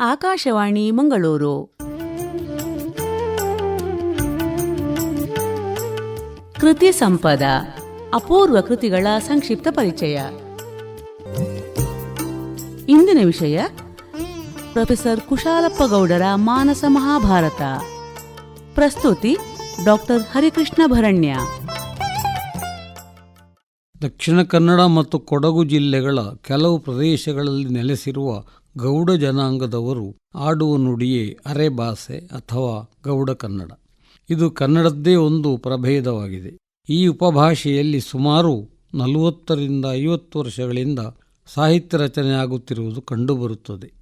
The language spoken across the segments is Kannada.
ಆಕಾಶವಾಣಿ ಮಂಗಳೂರು. ಕೃತಿ ಸಂಪದ, ಅಪೂರ್ವ ಕೃತಿಗಳ ಸಂಕ್ಷಿಪ್ತ ಪರಿಚಯ. ಇಂದಿನ ವಿಷಯ, ಪ್ರೊಫೆಸರ್ ಕುಶಾಲಪ್ಪ ಗೌಡರ ಮಾನಸ ಮಹಾಭಾರತ. ಪ್ರಸ್ತುತಿ, ಡಾಕ್ಟರ್ ಹರಿಕೃಷ್ಣ ಭರಣ್ಯ. ದಕ್ಷಿಣ ಕನ್ನಡ ಮತ್ತು ಕೊಡಗು ಜಿಲ್ಲೆಗಳ ಕೆಲವು ಪ್ರದೇಶಗಳಲ್ಲಿ ನೆಲೆಸಿರುವ ಗೌಡ ಜನಾಂಗದವರು ಆಡುವ ನುಡಿಯೇ ಅರೆಭಾಷೆ ಅಥವಾ ಗೌಡ ಕನ್ನಡ. ಇದು ಕನ್ನಡದ್ದೇ ಒಂದು ಪ್ರಭೇದವಾಗಿದೆ. ಈ ಉಪಭಾಷೆಯಲ್ಲಿ ಸುಮಾರು ನಲವತ್ತರಿಂದ ಐವತ್ತು ವರ್ಷಗಳಿಂದ ಸಾಹಿತ್ಯ ರಚನೆಯಾಗುತ್ತಿರುವುದು ಕಂಡುಬರುತ್ತದೆ.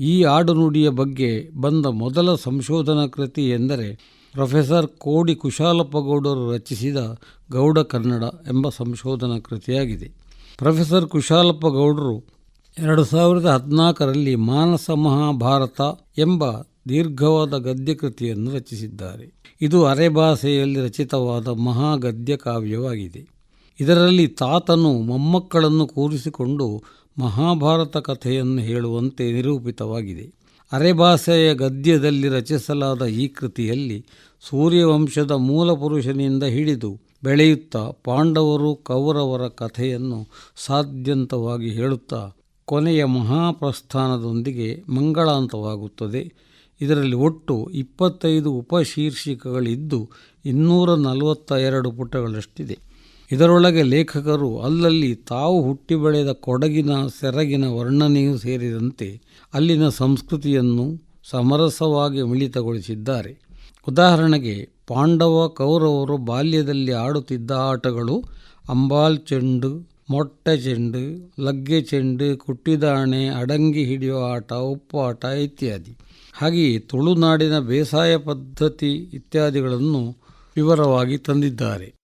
ಈ ಆಡುನುಡಿಯ ಬಗ್ಗೆ ಬಂದ ಮೊದಲ ಸಂಶೋಧನಾ ಕೃತಿ ಎಂದರೆ ಪ್ರೊಫೆಸರ್ ಕೋಡಿ ಕುಶಾಲಪ್ಪಗೌಡರು ರಚಿಸಿದ ಗೌಡ ಕನ್ನಡ ಎಂಬ ಸಂಶೋಧನಾ ಕೃತಿಯಾಗಿದೆ. ಪ್ರೊಫೆಸರ್ ಕುಶಾಲಪ್ಪಗೌಡರು ಎರಡು ಸಾವಿರದ ಹದಿನಾಲ್ಕರಲ್ಲಿ ಮಾನಸ ಮಹಾಭಾರತ ಎಂಬ ದೀರ್ಘವಾದ ಗದ್ಯ ಕೃತಿಯನ್ನು ರಚಿಸಿದ್ದಾರೆ. ಇದು ಅರೆಭಾಷೆಯಲ್ಲಿ ರಚಿತವಾದ ಮಹಾಗದ್ಯ ಕಾವ್ಯವಾಗಿದೆ. ಇದರಲ್ಲಿ ತಾತನು ಮೊಮ್ಮಕ್ಕಳನ್ನು ಕೂರಿಸಿಕೊಂಡು ಮಹಾಭಾರತ ಕಥೆಯನ್ನು ಹೇಳುವಂತೆ ನಿರೂಪಿತವಾಗಿದೆ. ಅರೆಭಾಷೆಯ ಗದ್ಯದಲ್ಲಿ ರಚಿಸಲಾದ ಈ ಕೃತಿಯಲ್ಲಿ ಸೂರ್ಯವಂಶದ ಮೂಲಪುರುಷನಿಂದ ಹಿಡಿದು ಬೆಳೆಯುತ್ತಾ ಪಾಂಡವರು ಕೌರವರ ಕಥೆಯನ್ನು ಸಾಧ್ಯಂತವಾಗಿ ಹೇಳುತ್ತಾ ಕೊನೆಯ ಮಹಾಪ್ರಸ್ಥಾನದೊಂದಿಗೆ ಮಂಗಳಾಂತವಾಗುತ್ತದೆ. ಇದರಲ್ಲಿ ಒಟ್ಟು ಇಪ್ಪತ್ತೈದು ಉಪಶೀರ್ಷಿಕೆಗಳಿದ್ದು ಇನ್ನೂರ ನಲವತ್ತ ಎರಡು ಪುಟಗಳಷ್ಟಿದೆ. ಇದರೊಳಗೆ ಲೇಖಕರು ಅಲ್ಲಲ್ಲಿ ತಾವು ಹುಟ್ಟಿ ಬೆಳೆದ ಕೊಡಗಿನ ಸೆರಗಿನ ವರ್ಣನೆಯೂ ಸೇರಿದಂತೆ ಅಲ್ಲಿನ ಸಂಸ್ಕೃತಿಯನ್ನು ಸಮರಸವಾಗಿ ಮಿಳಿತಗೊಳಿಸಿದ್ದಾರೆ. ಉದಾಹರಣೆಗೆ ಪಾಂಡವ ಕೌರವರು ಬಾಲ್ಯದಲ್ಲಿ ಆಡುತ್ತಿದ್ದ ಆಟಗಳು ಅಂಬಾಲ್ ಚೆಂಡು ಮೊಟ್ಟೆ ಚೆಂಡು, ಲಗ್ಗೆ ಚೆಂಡು, ಕುಟ್ಟಿದಾಣೆ, ಅಡಂಗಿ ಹಿಡಿಯುವ ಆಟ ಉಪ್ಪಾಟ ಇತ್ಯಾದಿ. ಹಾಗೆಯೇ ತುಳುನಾಡಿನ ಬೇಸಾಯ ಪದ್ಧತಿ ಇತ್ಯಾದಿಗಳನ್ನು ವಿವರವಾಗಿ ತಂದಿದ್ದಾರೆ.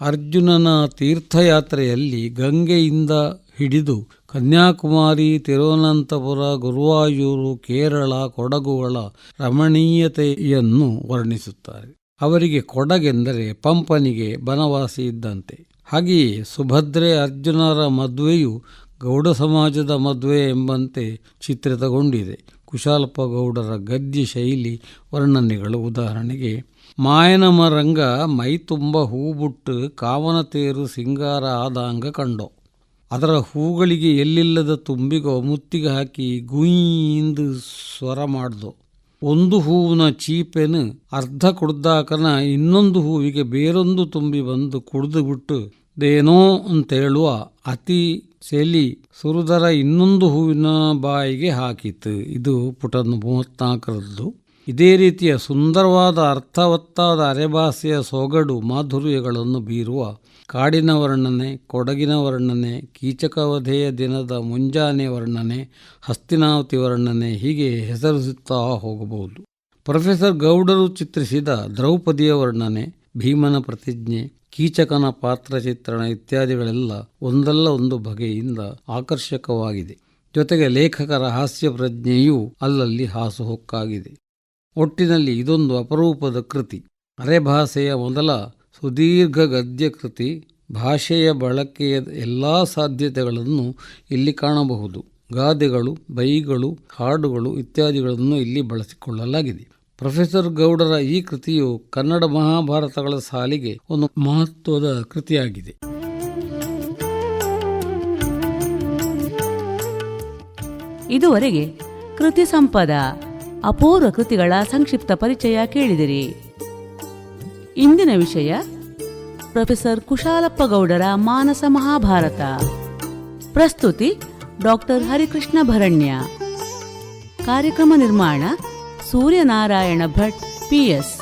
ಅರ್ಜುನನ ತೀರ್ಥಯಾತ್ರೆಯಲ್ಲಿ ಗಂಗೆಯಿಂದ ಹಿಡಿದು ಕನ್ಯಾಕುಮಾರಿ, ತಿರುವನಂತಪುರ, ಗುರುವಾಯೂರು, ಕೇರಳ ಕೊಡಗುಗಳ ರಮಣೀಯತೆಯನ್ನು ವರ್ಣಿಸುತ್ತಾರೆ. ಅವರಿಗೆ ಕೊಡಗೆಂದರೆ ಪಂಪನಿಗೆ ಬನವಾಸಿ ಇದ್ದಂತೆ. ಹಾಗೆಯೇ ಸುಭದ್ರೆ ಅರ್ಜುನರ ಮದುವೆಯು ಗೌಡ ಸಮಾಜದ ಮದುವೆ ಎಂಬಂತೆ ಚಿತ್ರಿತಗೊಂಡಿದೆ. ಕುಶಾಲಪ್ಪ ಗೌಡರ ಗದ್ಯ ಶೈಲಿ ವರ್ಣನೆಗಳು ಉದಾಹರಣೆಗೆ ಮಾಯನಮ ರಂಗ ಮೈ ತುಂಬ ಹೂಬುಟ್ಟು ಕಾವನ ತೇರು ಸಿಂಗಾರ ಆದಾಂಗ ಕಂಡೋ. ಅದರ ಹೂಗಳಿಗೆ ಎಲ್ಲಿಲ್ಲದ ತುಂಬಿಗೋ ಮುತ್ತಿಗೆ ಹಾಕಿ ಗುಯಿಂದು ಸ್ವರ ಮಾಡ್ದೋ. ಒಂದು ಹೂವಿನ ಚೀಪೆನು ಅರ್ಧ ಕುಡ್ದಾಕನ ಇನ್ನೊಂದು ಹೂವಿಗೆ ಬೇರೊಂದು ತುಂಬಿ ಬಂದು ಕುಡಿದು ಬಿಟ್ಟು ದೇನೋ ಅಂತೇಳುವ ಅತಿ ಸೆಲಿ ಸುರುದರ ಇನ್ನೊಂದು ಹೂವಿನ ಬಾಯಿಗೆ ಹಾಕಿತು ಇದು ಪುಟ ಮೂವತ್ನಾಲ್ಕರದ್ದು. ಇದೇ ರೀತಿಯ ಸುಂದರವಾದ ಅರ್ಥವತ್ತಾದ ಅರೆಭಾಷೆಯ ಸೊಗಡು ಮಾಧುರ್ಯಗಳನ್ನು ಬೀರುವ ಕಾಡಿನ ವರ್ಣನೆ ಕೊಡಗಿನ ವರ್ಣನೆ ಕೀಚಕವಧೆಯ ದಿನದ ಮುಂಜಾನೆ ವರ್ಣನೆ ಹಸ್ತಿನಾವತಿ ವರ್ಣನೆ ಹೀಗೆ ಹೆಸರಿಸುತ್ತಾ ಹೋಗಬಹುದು. ಪ್ರೊಫೆಸರ್ ಗೌಡರು ಚಿತ್ರಿಸಿದ ದ್ರೌಪದಿಯ ವರ್ಣನೆ, ಭೀಮನ ಪ್ರತಿಜ್ಞೆ, ಕೀಚಕನ ಪಾತ್ರ ಚಿತ್ರಣ ಇತ್ಯಾದಿಗಳೆಲ್ಲ ಒಂದಲ್ಲ ಒಂದು ಬಗೆಯಿಂದ ಆಕರ್ಷಕವಾಗಿದೆ. ಜೊತೆಗೆ ಲೇಖಕರ ಹಾಸ್ಯ ಪ್ರಜ್ಞೆಯೂ ಅಲ್ಲಲ್ಲಿ ಹಾಸುಹೊಕ್ಕಾಗಿದೆ. ಒಟ್ಟಿನಲ್ಲಿ ಇದೊಂದು ಅಪರೂಪದ ಕೃತಿ. ಅರೆಭಾಷೆಯ ಮೊದಲ ಸುದೀರ್ಘ ಗದ್ಯ ಕೃತಿ ಭಾಷೆಯ ಬಳಕೆಯ ಎಲ್ಲ ಸಾಧ್ಯತೆಗಳನ್ನು ಇಲ್ಲಿ ಕಾಣಬಹುದು. ಗಾದೆಗಳು, ಬೈಗಳು, ಹಾಡುಗಳು ಇತ್ಯಾದಿಗಳನ್ನು ಇಲ್ಲಿ ಬಳಸಿಕೊಳ್ಳಲಾಗಿದೆ. ಪ್ರೊಫೆಸರ್ ಗೌಡರ ಈ ಕೃತಿಯು ಕನ್ನಡ ಮಹಾಭಾರತಗಳ ಸಾಲಿಗೆ ಒಂದು ಮಹತ್ವದ ಕೃತಿಯಾಗಿದೆ. ಇದುವರೆಗೆ ಕೃತಿ ಸಂಪದ ಅಪೂರ್ವ ಕೃತಿಗಳ ಸಂಕ್ಷಿಪ್ತ ಪರಿಚಯ ಕೇಳಿದಿರಿ. ಇಂದಿನ ವಿಷಯ, ಪ್ರೊಫೆಸರ್ ಕುಶಾಲಪ್ಪ ಗೌಡರ ಮಾನಸ ಮಹಾಭಾರತ. ಪ್ರಸ್ತುತಿ, ಡಾಕ್ಟರ್ ಹರಿಕೃಷ್ಣ ಭರಣ್ಯ. ಕಾರ್ಯಕ್ರಮ ನಿರ್ಮಾಣ, ಸೂರ್ಯನಾರಾಯಣ ಭಟ್ ಪಿಎಸ್